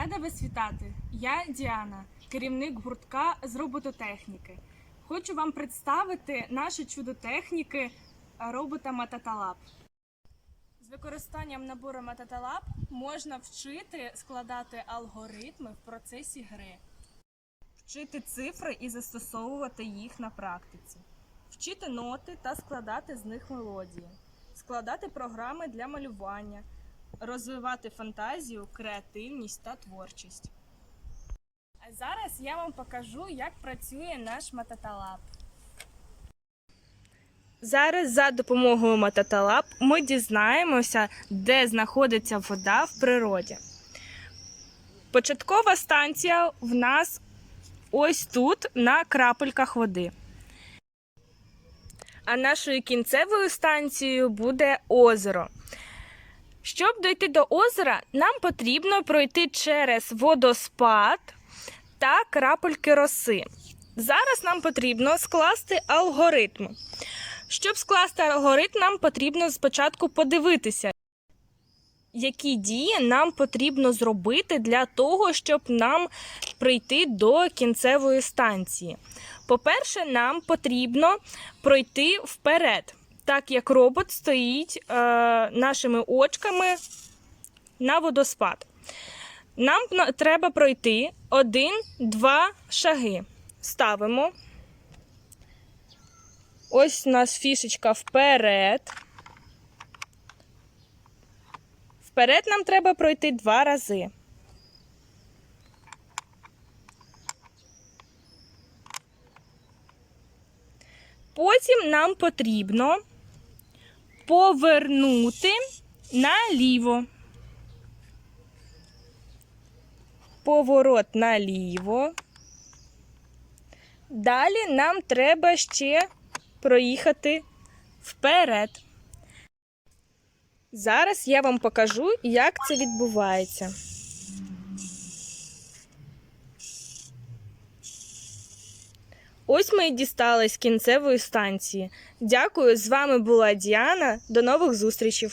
Рада вас вітати. Я Діана, керівник гуртка з робототехніки. Хочу вам представити наше чудо техніки робота Мататалаб. З використанням набору Мататалаб можна вчити складати алгоритми в процесі гри, вчити цифри і застосовувати їх на практиці, вчити ноти та складати з них мелодії, складати програми для малювання, розвивати фантазію, креативність та творчість. А зараз я вам покажу, як працює наш Мататалаб. Зараз за допомогою Мататалаб ми дізнаємося, де знаходиться вода в природі. Початкова станція в нас ось тут на крапельках води. А нашою кінцевою станцією буде озеро. Щоб дойти до озера, нам потрібно пройти через водоспад та крапельки роси. Зараз нам потрібно скласти алгоритм. Щоб скласти алгоритм, нам потрібно спочатку подивитися, які дії нам потрібно зробити для того, щоб нам прийти до кінцевої станції. По-перше, нам потрібно пройти вперед, так як робот стоїть е, нашими очками на водоспад. Нам треба пройти один-два шаги. Ставимо. Ось у нас фішечка вперед. Вперед нам треба пройти два рази. Потім нам потрібно повернути наліво. Поворот наліво. Далі нам треба ще проїхати вперед. Зараз я вам покажу, як це відбувається. Ось ми і дістались кінцевої станції. Дякую, з вами була Діана. До нових зустрічей!